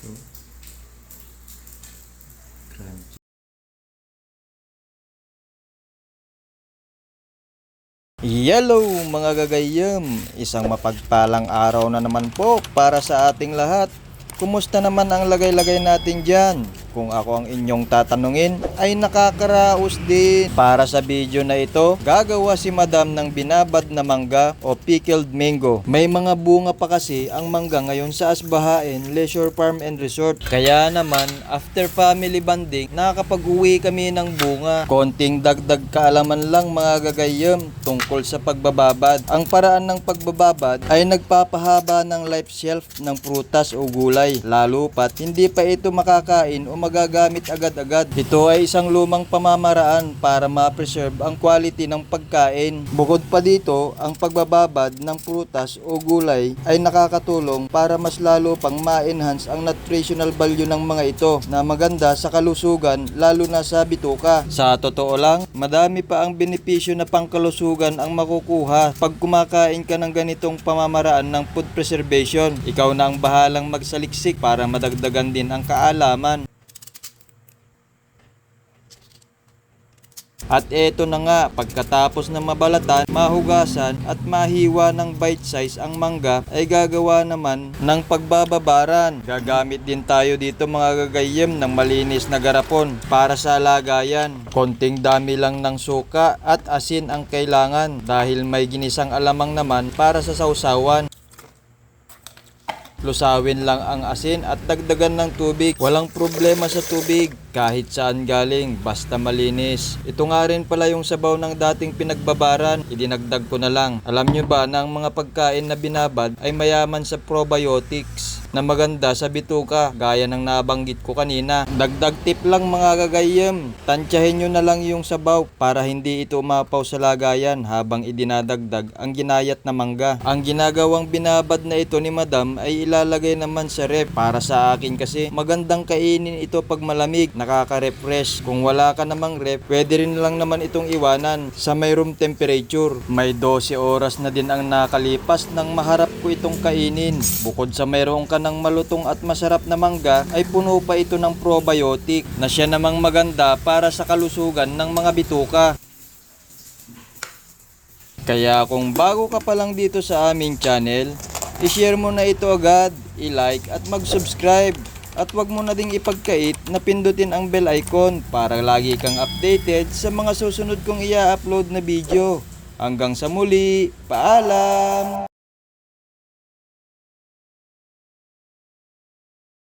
So. Yellow mga gagayam, isang mapagpalang araw na naman po para sa ating lahat. Kumusta naman ang lagay-lagay natin dyan? Kung ako ang inyong tatanungin, ay nakakaraos din. Para sa video na ito, gagawa si madam ng binabad na mangga o pickled mango. May mga bunga pa kasi ang mangga ngayon sa Asbahain Leisure Farm and Resort. Kaya naman, after family banding, nakakapag-uwi kami ng bunga. Konting dagdag kaalaman lang mga gagayam tungkol sa pagbababad. Ang paraan ng pagbababad ay nagpapahaba ng life shelf ng prutas o gulay. Lalo pat hindi pa ito makakain o magagamit agad-agad. Ito ay isang lumang pamamaraan para ma-preserve ang quality ng pagkain. Bukod pa dito, ang pagbababad ng prutas o gulay ay nakakatulong para mas lalo pang ma-enhance ang nutritional value ng mga ito na maganda sa kalusugan lalo na sa bituka. Sa totoo lang, madami pa ang benepisyo na pangkalusugan ang makukuha pag kumakain ka ng ganitong pamamaraan ng food preservation. Ikaw na ang bahalang magsaliksik para madagdagan din ang kaalaman. At eto na nga, pagkatapos ng mabalatan, mahugasan at mahiwa ng bite size ang mangga ay gagawa naman ng pagbababaran. Gagamit din tayo dito mga gagayem ng malinis na garapon para sa lagayan. Konting dami lang ng suka at asin ang kailangan dahil may ginisang alamang naman para sa sausawan. Lusawin lang ang asin at dagdagan ng tubig. Walang problema sa tubig kahit saan galing basta malinis. Ito nga rin pala yung sabaw ng dating pinagbabaran. Idinagdag ko na lang. Alam nyo ba na ang mga pagkain na binabad ay mayaman sa probiotics na maganda sa bituka gaya ng nabanggit ko kanina. Dagdag tip lang mga gagayem. Tansyahin nyo na lang yung sabaw para hindi ito umapaw sa lagayan habang idinadagdag ang ginayat na mangga. Ang ginagawang binabad na ito ni madam ay ilalagay naman sa ref. Para sa akin kasi magandang kainin ito pag malamig, nakaka-refresh. Kung wala ka namang ref, pwede rin lang naman itong iwanan sa may room temperature. May 12 oras na din ang nakalipas nang maharap ko itong kainin. Bukod sa mayroong ka ng malutong at masarap na mangga, ay puno pa ito ng probiotic na siya namang maganda para sa kalusugan ng mga bituka. Kaya kung bago ka pa lang dito sa aming channel, i-share mo na ito agad, i-like at mag-subscribe. At wag mo na ding ipagkait na pindutin ang bell icon para lagi kang updated sa mga susunod kong ia-upload na video. Hanggang sa muli, paalam!